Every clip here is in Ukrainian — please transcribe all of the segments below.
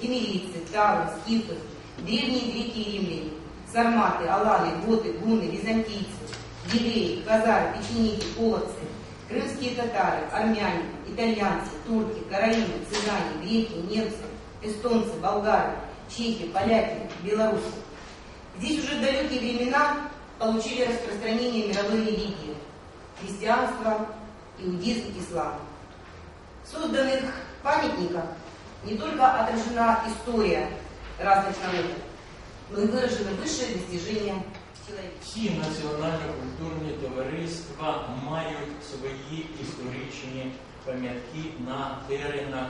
кемерийцы, тавы, скифы, древние греки и римляне, сарматы, аланы, готы, гуны, византийцы, евреи, казары, печенеги, половцы, крымские татары, армяне, итальянцы, турки, караимы, цыгане, греки, немцы, эстонцы, болгары, чехи, поляки, белорусы. Здесь уже далекие времена получили распространение мировые религии – христианство, иудизм, ислам. В созданных памятниках не только отражена история разных народов, но и выражены высшие достижения человека. Всі національно-культурні товариства мають свої історичні пам'ятки на теренах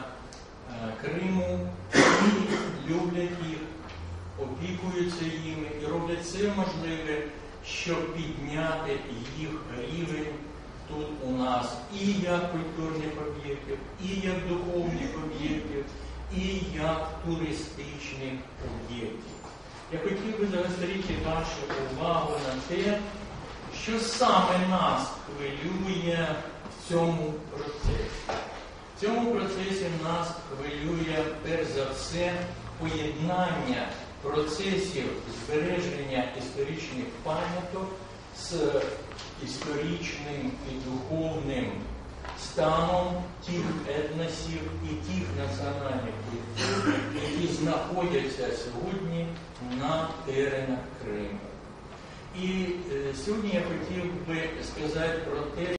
е, Криму і люблять їх, опікуються їми і роблять все можливе, щоб підняти їх рівень тут у нас і як культурних об'єктів, і як духовних об'єктів, і як туристичних об'єктів. Я хотів би загострити вашу увагу на те, що саме нас хвилює в цьому процесі. В цьому процесі нас хвилює перш за все поєднання процесів збереження історичних пам'яток з історичним і духовним станом тих етносів і тих національних культур, які знаходяться сьогодні на теренах Криму. І е, сьогодні я хотів би сказати про те,